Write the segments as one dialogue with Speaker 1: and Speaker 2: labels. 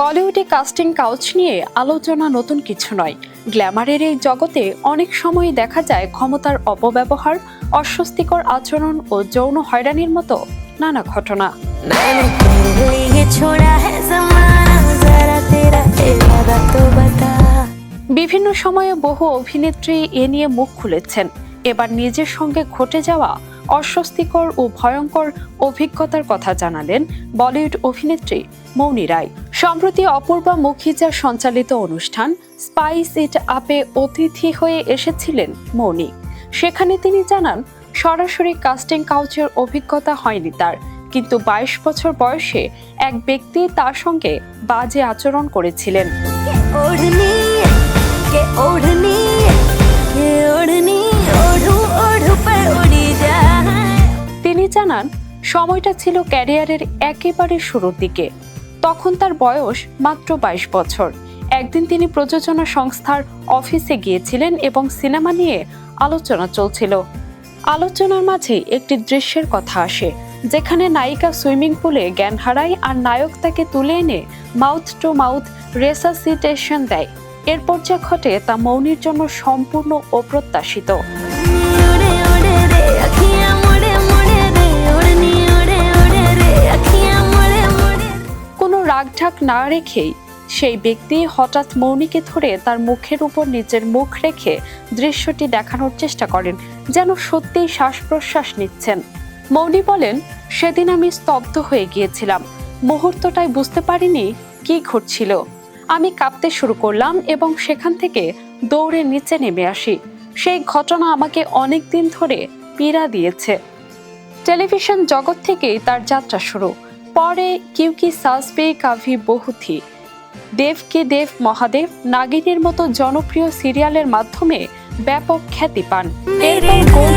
Speaker 1: বলিউডে casting couch নিয়ে আলোচনা নতুন কিছু নয়। গ্ল্যামারের এই জগতে অনেক সময় দেখা যায় ক্ষমতার অপব্যবহার, অস্বস্তিকর আচরণ ও যৌন হয়রানির মতো নানা ঘটনা। বিভিন্ন সময়ে বহু অভিনেত্রী এ নিয়ে মুখ খুলেছেন। এবার নিজের সঙ্গে ঘটে যাওয়া অস্বস্তিকর ও ভয়ঙ্কর অভিজ্ঞতার কথা জানালেন বলিউড অভিনেত্রী মৌনি রায়। সম্প্রতি অপূর্বা মুখিজা সঞ্চালিত অনুষ্ঠান স্পাইস ইট আপে অতিথি হয়ে এসেছিলেন মৌনি। সেখানে তিনি জানান সরাসরি কাস্টিং কাউচের অভিজ্ঞতা হয়নি তার কিন্তু বাইশ বছর বয়সে এক ব্যক্তি তার সঙ্গে বাজে আচরণ করেছিলেন। তিনি জানান সময়টা ছিল ক্যারিয়ারের একেবারে শুরুর দিকে। তখন তার বয়স মাত্র বাইশ বছর। একদিন তিনি প্রযোজনা সংস্থার অফিসে গিয়েছিলেন এবং সিনেমা নিয়ে আলোচনা চলছিল। আলোচনার মাঝে একটি দৃশ্যের কথা আসে, যেখানে নায়িকা সুইমিং পুলে জ্ঞান হারায় আর নায়ক তাকে তুলে এনে মাউথ টু মাউথ রেসাসিটেশন দেয়। এরপর যা ঘটে তা মৌনির জন্য সম্পূর্ণ অপ্রত্যাশিত রাগঢাক না রেখেই সেই ব্যক্তি হঠাৎ মৌনিকে ধরে তার মুখের উপর নিজের মুখ রেখে দৃশ্যটি দেখানোর চেষ্টা করেন, যেন সত্যিই শ্বাস প্রশ্বাস নিচ্ছেন। মৌনি বলেন, সেদিন আমি স্তব্ধ হয়ে গিয়েছিলাম। মুহূর্তটাই বুঝতে পারিনি কি ঘটছিল। আমি কাঁপতে শুরু করলাম এবং সেখান থেকে দৌড়ে নিচে নেমে আসি। সেই ঘটনা আমাকে অনেক দিন ধরে পীড়া দিয়েছে। টেলিভিশন জগৎ থেকেই তার যাত্রা শুরু। পরে কেউ কি কিউকি সাসবে কাভি বহুথি। দেব কে দেব মহাদেব নাগিনীর মতো জনপ্রিয় সিরিয়ালের মাধ্যমে ব্যাপক খ্যাতি পান। এরপর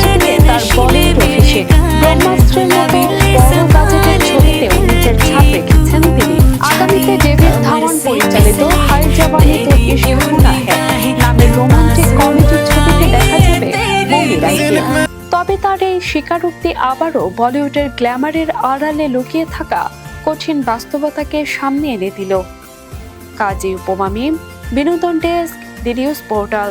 Speaker 1: তার বলিউড অভিষেক ব্রহ্মাস্ত্রের মতো বড় বাজেটের ছবিতেও নিজের ছাপ রেখেছেন তিনি। আগামীতে ডেভিড ধাওয়ান পরিচালিত হাই জবানি তো ইশক হ্যায় নামের রোমান্টিক কমেডি ছবিতে দেখা যাবে রায়কে তবে তার এই স্বীকারোক্তি আবারও বলিউডের গ্ল্যামারের আড়ালে লুকিয়ে থাকা কঠিন বাস্তবতাকে সামনে এনে দিল। কাজী উপমামিম বিনোদন ডেস্ক দিলিউস পোর্টাল।